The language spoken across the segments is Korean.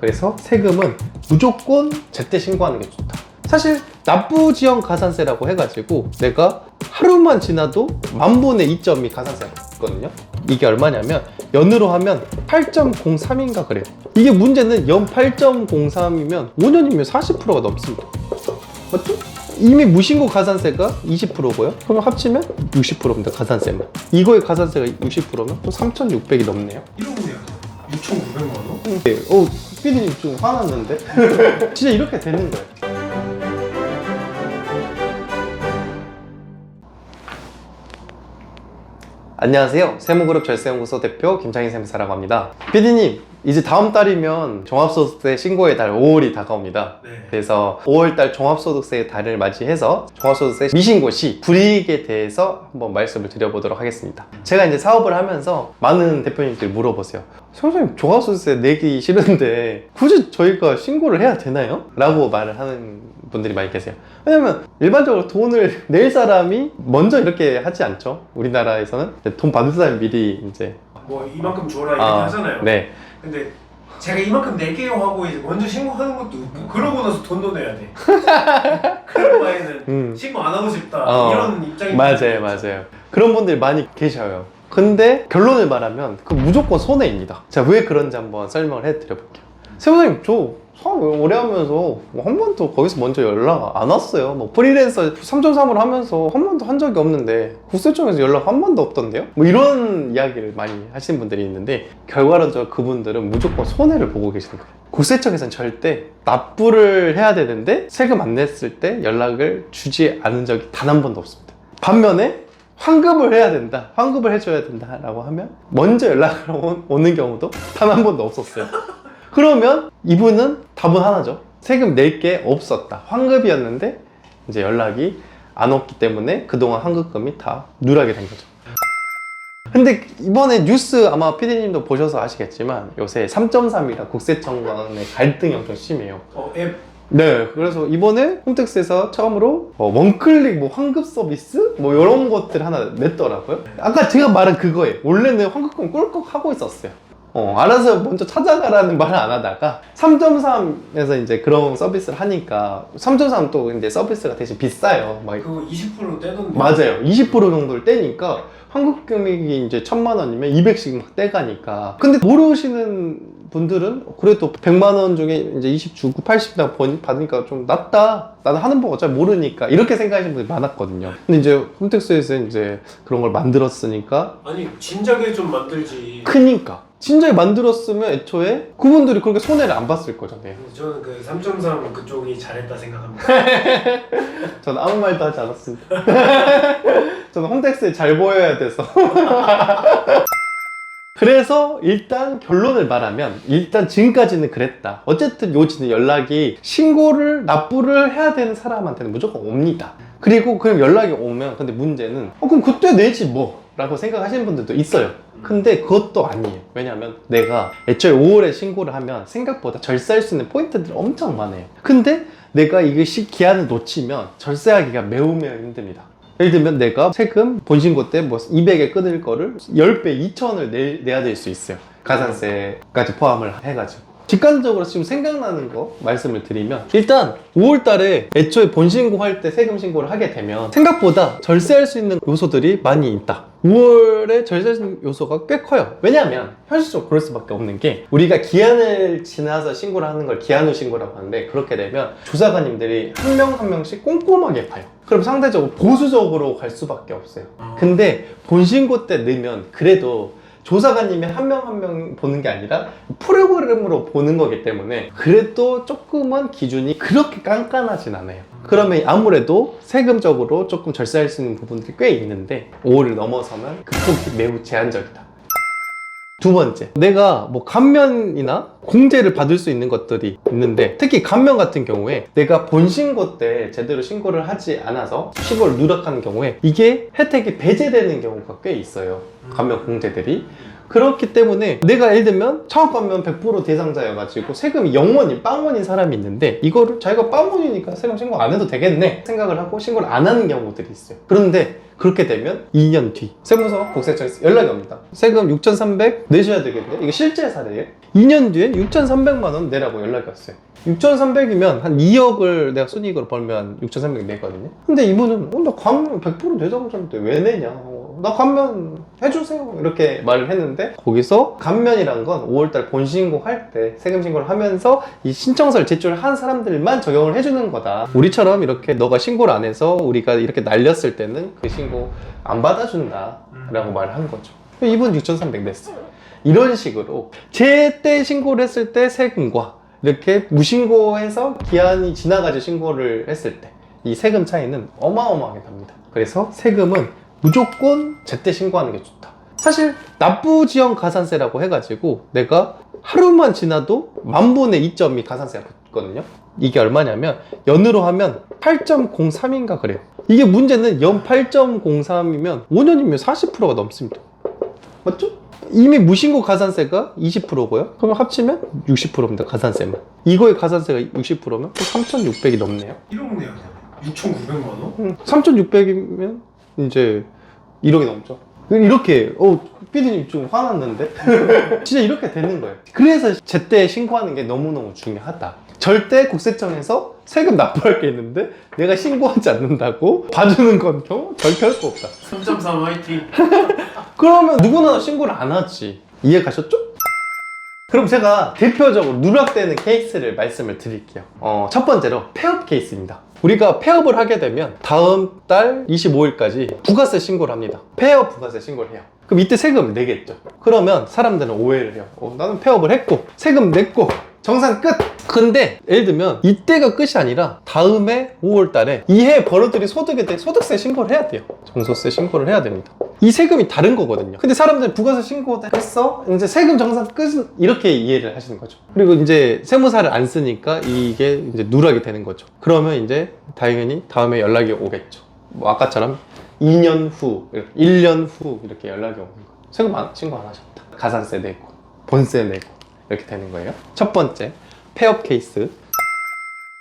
그래서 세금은 무조건 제때 신고하는 게 좋다. 사실 납부 지연 가산세라고 해가지고 내가 하루만 지나도 만분의 2점이 가산세거든요. 이게 얼마냐면 연으로 하면 8.03인가 그래요. 이게 문제는 연 8.03이면 5년이면 40%가 넘습니다. 맞죠? 이미 무신고 가산세가 20%고요. 그럼 합치면 60%입니다. 가산세만. 이거의 가산세가 60%면 또 3,600이 넘네요. 1억이야 6,900만 원? 네. 어, 피디님 좀 화났는데? 진짜 이렇게 되는 거예요. 안녕하세요. 세무그룹 절세연구소 대표 김창희 세무사라고 합니다. 피디님, 이제 다음 달이면 종합소득세 신고의 달 5월이 다가옵니다. 네 그래서 5월달 종합소득세 달을 맞이해서 종합소득세 미신고 시 불이익에 대해서 한번 말씀을 드려보도록 하겠습니다. 제가 이제 사업을 하면서 많은 대표님들이 물어보세요. 선생님 종합소득세 내기 싫은데 굳이 저희가 신고를 해야 되나요? 라고 말을 하는 분들이 많이 계세요. 왜냐면 일반적으로 돈을 낼 사람이 먼저 이렇게 하지 않죠. 우리나라에서는 돈 받을 사람이 미리 이제 뭐 이만큼 줘라 이렇게 아, 하잖아요 네. 근데 제가 이만큼 낼게요 하고 이제 먼저 신고하는 것도 웃고 그러고 나서 돈도 내야 돼 그럴 바에는 음. 신고 안 하고 싶다 어, 이런 입장이 맞아요, 맞아요. 그런 분들이 많이 계셔요. 근데 결론을 말하면 그 무조건 손해입니다. 자, 왜 그런지 한번 설명을 해드려 볼게요. 세무사님, 저 사업 오래 하면서 뭐 한 번도 거기서 먼저 연락 안 왔어요. 뭐 프리랜서 3.3을 하면서 한 번도 한 적이 없는데 국세청에서 연락 한 번도 없던데요? 뭐 이런 이야기를 많이 하시는 분들이 있는데 결과론적으로 그분들은 무조건 손해를 보고 계시는 거예요. 국세청에서는 절대 납부를 해야 되는데 세금 안 냈을 때 연락을 주지 않은 적이 단 한 번도 없습니다. 반면에 환급을 해야 된다, 환급을 해줘야 된다 라고 하면 먼저 연락을 오- 오는 경우도 단 한 번도 없었어요. 그러면 이분은 답은 하나죠. 세금 낼 게 없었다. 환급이었는데 이제 연락이 안 왔기 때문에 그동안 환급금이 다 누락이 된 거죠. 근데 이번에 뉴스 아마 피디님도 보셔서 아시겠지만 요새 3.3이라 국세청과의 갈등이 엄청 심해요. 어, 앱 네, 그래서 이번에 홈택스에서 처음으로 어, 원클릭 뭐 환급 서비스 뭐 이런 것들 하나 냈더라고요. 아까 제가 말한 그거예요. 원래는 환급금 꿀꺽 하고 있었어요. 어, 알아서 먼저 찾아가라는 말을 안 하다가 3.3에서 이제 그런 서비스를 하니까 3.3또 이제 서비스가 대신 비싸요. 막 그거 20% 떼던데 맞아요. 20% 정도를 떼니까 환급 금액이 이제 천만 원이면 200씩 막 떼가니까. 근데 모르시는 분들은 그래도 100만 원 중에 이제 20 주고 80다 받으니까 좀 낫다. 나는 하는 법 어차피 모르니까 이렇게 생각하시는 분들이 많았거든요. 근데 이제 홈택스에서 이제 그런 걸 만들었으니까 아니 진작에 좀 만들지 크니까 진작에 만들었으면 애초에 그분들이 그렇게 손해를 안 봤을 거잖아요. 저는 그 3.3 그쪽이 잘했다 생각합니다 저는 아무 말도 하지 않았습니다. 저는 홈택스에 잘 보여야 돼서. 그래서 일단 결론을 말하면 일단 지금까지는 그랬다. 어쨌든 요지는 연락이 신고를 납부를 해야 되는 사람한테는 무조건 옵니다. 그리고 그럼 연락이 오면 근데 문제는 어 그럼 그때 내지 뭐 라고 생각하시는 분들도 있어요. 근데 그것도 아니에요. 왜냐면 내가 애초에 5월에 신고를 하면 생각보다 절세할 수 있는 포인트들이 엄청 많아요. 근데 내가 이게 시 기한을 놓치면 절세하기가 매우 매우 힘듭니다. 예를 들면 내가 세금 본신고 때 뭐 200에 끊을 거를 10배 2천을 내, 내야 될 수 있어요. 가산세까지 포함을 해가지고. 직관적으로 지금 생각나는 거 말씀을 드리면 일단 5월 달에 애초에 본신고 할 때 세금 신고를 하게 되면 생각보다 절세할 수 있는 요소들이 많이 있다. 5월에 절세 요소가 꽤 커요. 왜냐하면 현실적으로 그럴 수밖에 없는 게 우리가 기한을 지나서 신고를 하는 걸 기한 후 신고라고 하는데 그렇게 되면 조사관님들이 한 명한 명씩 꼼꼼하게 봐요. 그럼 상대적으로 보수적으로 갈 수밖에 없어요. 근데 본신고 때 넣으면 그래도 조사관님이 한 명 한 명 보는 게 아니라 프로그램으로 보는 거기 때문에 그래도 조금은 기준이 그렇게 깐깐하진 않아요. 그러면 아무래도 세금적으로 조금 절세할 수 있는 부분들이 꽤 있는데 5를 넘어서면 그 폭이 매우 제한적이다. 두 번째, 내가 뭐 감면이나 공제를 받을 수 있는 것들이 있는데 특히 감면 같은 경우에 내가 본신고 때 제대로 신고를 하지 않아서 신고를 누락하는 경우에 이게 혜택이 배제되는 경우가 꽤 있어요. 감면 공제들이. 그렇기 때문에 내가 예를 들면 창업 감면 100% 대상자여가지고 세금이 0원인 빵원인 사람이 있는데 이거를 자기가 빵원이니까 세금 신고 안 해도 되겠네 생각을 하고 신고를 안 하는 경우들이 있어요. 그런데 그렇게 되면 2년 뒤 세무서 국세청에서 연락이 옵니다. 세금 6,300 내셔야 되겠네. 이게 실제 사례예요. 2년 뒤에 6,300만 원 내라고 연락이 왔어요. 6,300이면 한 2억을 내가 순이익으로 벌면 6,300 내거든요. 근데 이분은 어, 나 감면 100% 대상자인데 왜 내냐? 어, 나 감면 해주세요. 이렇게 말을 했는데 거기서 감면이란 건 5월달 본신고 할 때 세금 신고를 하면서 이 신청서를 제출한 사람들만 적용을 해주는 거다. 우리처럼 이렇게 너가 신고를 안 해서 우리가 이렇게 날렸을 때는 그 신고 안 받아준다. 라고 말을 한 거죠. 이분 6,300 냈어요. 이런 식으로 제때 신고를 했을 때 세금과 이렇게 무신고해서 기한이 지나가지고 신고를 했을 때 이 세금 차이는 어마어마하게 납니다. 그래서 세금은 무조건 제때 신고하는 게 좋다. 사실 납부지연 가산세라고 해가지고 내가 하루만 지나도 만분의 2점이 가산세가 붙거든요. 이게 얼마냐면 연으로 하면 8.03인가 그래요. 이게 문제는 연 8.03이면 5년이면 40%가 넘습니다. 맞죠? 이미 무신고 가산세가 20%고요. 그러면 합치면 60%입니다. 가산세만. 이거의 가산세가 60%면 3,600이 넘네요. 1억 내야 돼 6,900만 원? 3,600이면 이제 1억이 넘죠. 이렇게 어 피디님 좀 화났는데 진짜 이렇게 되는 거예요. 그래서 제때 신고하는 게 너무너무 중요하다. 절대 국세청에서 세금 납부할 게 있는데 내가 신고하지 않는다고 봐주는 건 절대 할 거 없다. 3.3 화이팅 그러면 누구나 신고를 안 하지. 이해 가셨죠? 그럼 제가 대표적으로 누락되는 케이스를 말씀을 드릴게요. 어, 첫 번째로 폐업 케이스입니다. 우리가 폐업을 하게 되면 다음 달 25일까지 부가세 신고를 합니다. 폐업 부가세 신고를 해요. 그럼 이때 세금을 내겠죠. 그러면 사람들은 오해를 해요. 어, 나는 폐업을 했고 세금 냈고 정산 끝! 근데 예를 들면 이때가 끝이 아니라 다음에 5월 달에 이해 벌어들인 소득에 대해 소득세 신고를 해야 돼요. 종소세 신고를 해야 됩니다. 이 세금이 다른 거거든요. 근데 사람들이 부가세 신고했어? 이제 세금 정산 끝 이렇게 이해를 하시는 거죠. 그리고 이제 세무사를 안 쓰니까 이게 이제 누락이 되는 거죠. 그러면 이제 당연히 다음에 연락이 오겠죠. 뭐 아까처럼 2년 후, 1년 후 이렇게 연락이 오는 거예요. 세금 안, 신고 안 하셨다. 가산세 내고, 본세 내고 이렇게 되는 거예요. 첫 번째, 폐업 케이스.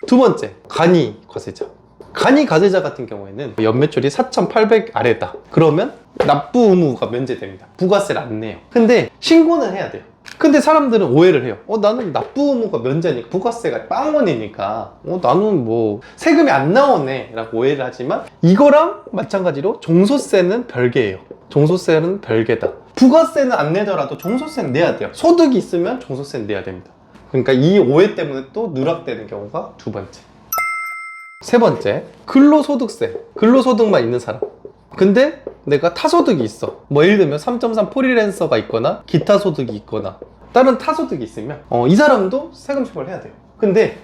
두 번째, 간이 과세자. 간이 과세자 같은 경우에는 연매출이 4,800 아래다. 그러면 납부 의무가 면제됩니다. 부가세를 안 내요. 근데 신고는 해야 돼요. 근데 사람들은 오해를 해요. 어, 나는 납부 의무가 면제니까 부가세가 빵원이니까 어, 나는 뭐 세금이 안 나오네 라고 오해를 하지만 이거랑 마찬가지로 종소세는 별개예요. 종소세는 별개다. 부가세는 안 내더라도 종소세는 내야 돼요. 소득이 있으면 종소세는 내야 됩니다. 그러니까 이 오해 때문에 또 누락되는 경우가 두 번째. 세 번째, 근로소득세. 근로소득만 있는 사람. 근데 내가 타소득이 있어. 뭐 예를 들면 3.3 프리랜서가 있거나 기타 소득이 있거나 다른 타소득이 있으면 어, 이 사람도 세금 신고를 해야 돼요. 근데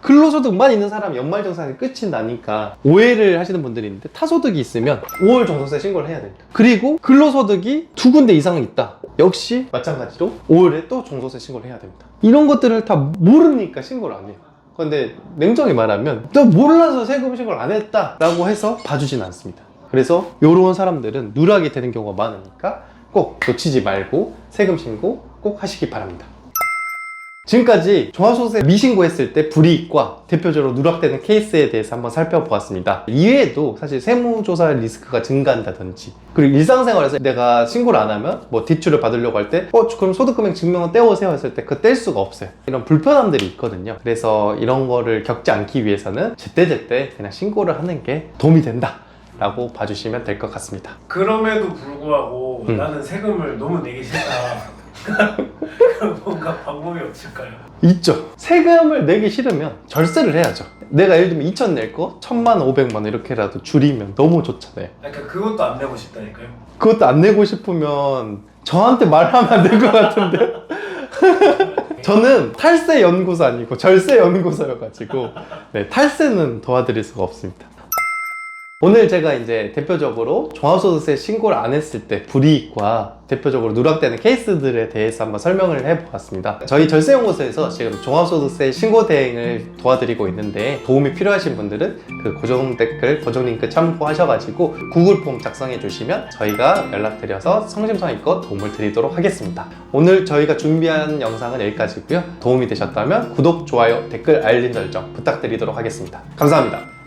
근로소득만 있는 사람이 연말정산이 끝이 나니까 오해를 하시는 분들이 있는데 타소득이 있으면 5월 종소세 신고를 해야 됩니다. 그리고 근로소득이 두 군데 이상 있다. 역시 마찬가지로 5월에 또 종소세 신고를 해야 됩니다. 이런 것들을 다 모르니까 신고를 안 해요. 근데 냉정히 말하면 너 몰라서 세금 신고를 안 했다라고 해서 봐주진 않습니다. 그래서 이런 사람들은 누락이 되는 경우가 많으니까 꼭 놓치지 말고 세금 신고 꼭 하시기 바랍니다. 지금까지 종합소득세 미신고했을 때 불이익과 대표적으로 누락되는 케이스에 대해서 한번 살펴보았습니다. 이외에도 사실 세무조사 리스크가 증가한다든지 그리고 일상생활에서 내가 신고를 안 하면 뭐 대출을 받으려고 할 때 어, 그럼 소득금액 증명을 떼오세요 했을 때 그 뗄 수가 없어요. 이런 불편함들이 있거든요. 그래서 이런 거를 겪지 않기 위해서는 제때제때 그냥 신고를 하는 게 도움이 된다. 라고 봐주시면 될 것 같습니다. 그럼에도 불구하고 음. 나는 세금을 너무 내기 싫다 그럼 뭔가 방법이 없을까요? 있죠. 세금을 내기 싫으면 절세를 해야죠. 내가 예를 들면 2천 낼 거, 1천만 원, 500만 원 이렇게라도 줄이면 너무 좋잖아요. 그러니까 그것도 안 내고 싶다니까요 그것도 안 내고 싶으면 저한테 말하면 안 될 것 같은데. 저는 탈세 연구소 아니고 절세 연구소여가지고 네, 탈세는 도와드릴 수가 없습니다. 오늘 제가 이제 대표적으로 종합소득세 신고를 안 했을 때 불이익과 대표적으로 누락되는 케이스들에 대해서 한번 설명을 해보았습니다. 저희 절세연구소에서 지금 종합소득세 신고 대행을 도와드리고 있는데 도움이 필요하신 분들은 그 고정 댓글, 고정 링크 참고하셔가지고 구글 폼 작성해 주시면 저희가 연락드려서 성심성의껏 도움을 드리도록 하겠습니다. 오늘 저희가 준비한 영상은 여기까지고요. 도움이 되셨다면 구독, 좋아요, 댓글, 알림 설정 부탁드리도록 하겠습니다. 감사합니다.